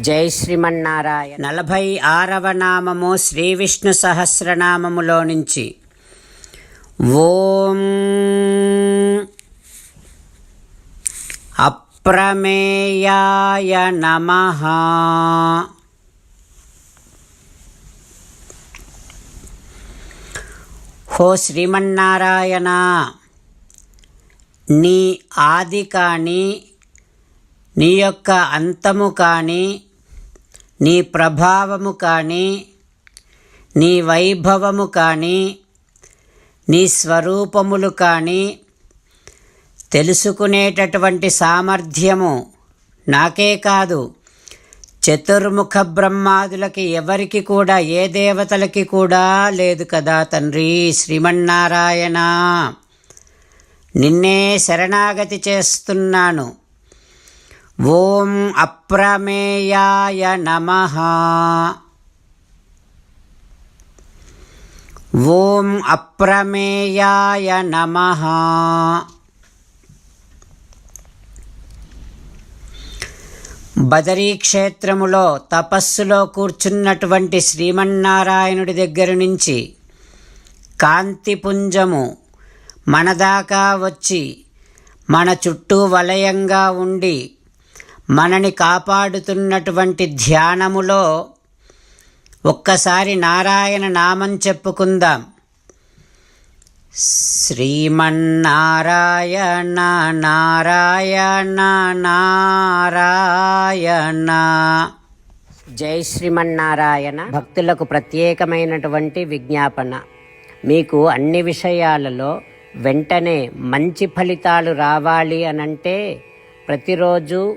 జై శ్రీమన్నారాయణ. నలభై ఆరవ నామము శ్రీ విష్ణు సహస్రనామములో నుంచి. ఓం అప్రమేయాయ నమ. హో శ్రీమన్నారాయణ నీ ఆది కానీ నీ యొక్క అంతము కానీ నీ ప్రభావము కానీ నీ వైభవము కానీ నీ స్వరూపములు కానీ తెలుసుకునేటటువంటి సామర్థ్యము నాకే కాదు. చతుర్ముఖ బ్రహ్మాదులకి ఎవరికి కూడా ఏ దేవతలకి కూడా లేదు కదా తండ్రి శ్రీమన్నారాయణ. నిన్నే శరణాగతి చేస్తున్నాను. ఓం అప్రమేయాయ నమ. ఓం అప్రమేయాయ నమ. బదరీ క్షేత్రములో తపస్సులో కూర్చున్నటువంటి శ్రీమన్నారాయణుడి దగ్గర నుంచి కాంతిపుంజము మనదాకా వచ్చి మన చుట్టూ వలయంగా ఉండి మనని కాపాడుతున్నటువంటి ధ్యానములో ఒక్కసారి నారాయణ నామం చెప్పుకుందాం. శ్రీమన్నారాయణ నారాయణ నారాయణ. జై శ్రీమన్నారాయణ. భక్తులకు ప్రత్యేకమైనటువంటి విజ్ఞాపన. మీకు అన్ని విషయాలలో వెంటనే మంచి ఫలితాలు రావాలి అనంటే ప్రతిరోజు